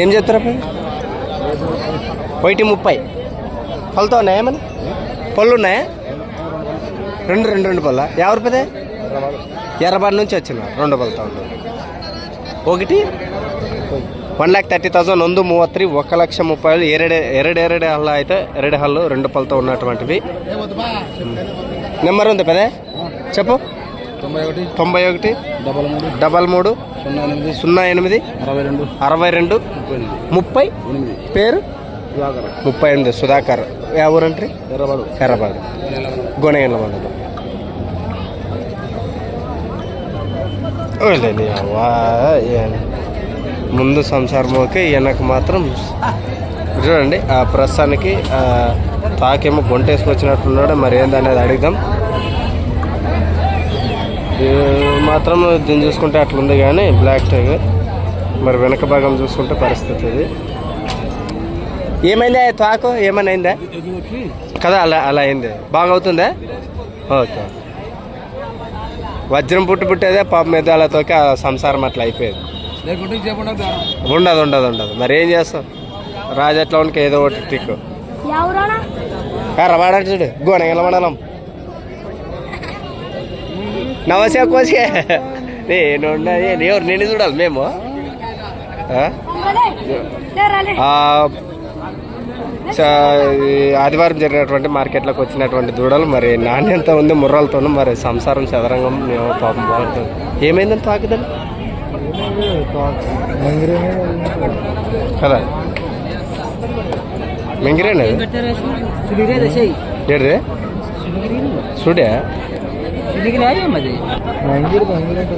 ఏం చెప్తారు ఒకటి ముప్పై. పళ్ళతో ఉన్నాయా మన పళ్ళు ఉన్నాయా? రెండు రెండు రెండు పళ్ళ? యాభై రూపాయదే ఎర్రబాడి నుంచి వచ్చిన రెండు పళ్ళతో ఒకటి? వన్ ల్యాక్ థర్టీ థౌసండ్ వంద మూవత్రి ఒక లక్ష ముప్పై వేలు ఎరడు ఎరడెరడే హల్లా అయితే ఎరడే హల్లు రెండు పళ్ళతో ఉన్నటువంటివి. నెంబర్ ఉంది పదే? చెప్పు. తొంభై ఒకటి. డబల్ మూడు. డబల్ మూడు. సున్నా ఎనిమిది. సున్నా ఎనిమిది. అరవై రెండు. అరవై రెండు. ముప్పై ఎనిమిది. పేరు? సుధాకర్. ముప్పై ఎనిమిది. సుధాకర్. ఏ ఊరంట్రీ? ఎర్రబాడు. ఎర్రబాడు. గొనగండ్ల మండలం. ముందు సంసారం ఓకే ఈయనకు మాత్రం చూడండి ఆ ప్రస్తుతానికి తాకేమో గొంటేసుకొచ్చినట్టున్నాడు మరి ఏందనేది అడుగుదాం. మాత్రం దీన్ని చూసుకుంటే అట్లుంది కానీ బ్లాక్ ట్యాగ్ మరి వెనక భాగం చూసుకుంటే పరిస్థితి ఇది. ఏమైందా తాకు? ఏమైనా అయిందా కదా అలా అలా అయింది. బాగా అవుతుందా ఓకే. వజ్రం పుట్టి పుట్టేదే పాప మెదాలతోకి ఆ సంసారం అట్లా అయిపోయేది. ఉండదు ఉండదు ఉండదు మరి ఏం చేస్తాం? రాజట్లోనికి ఏదో ఒకటి టిక్కు రవాడాడు చూడు గోనగల మండలం. నమస్తే కోసి. నేను ఎవరు? నేను చూడాలి మేము. ఆదివారం జరిగినటువంటి మార్కెట్లోకి వచ్చినటువంటి దూడలు మరి నాణ్యత ఉంది ముర్రలతోనూ మరి సంసారం చదరంగం మేము పాపం బాగుంటుంది ఏమైందని తాకుదని కదా? మింగిరేనా? എന്തെങ്കിലും ആയാലും മതി. ഭയങ്കര ഭയങ്കരമായിട്ട്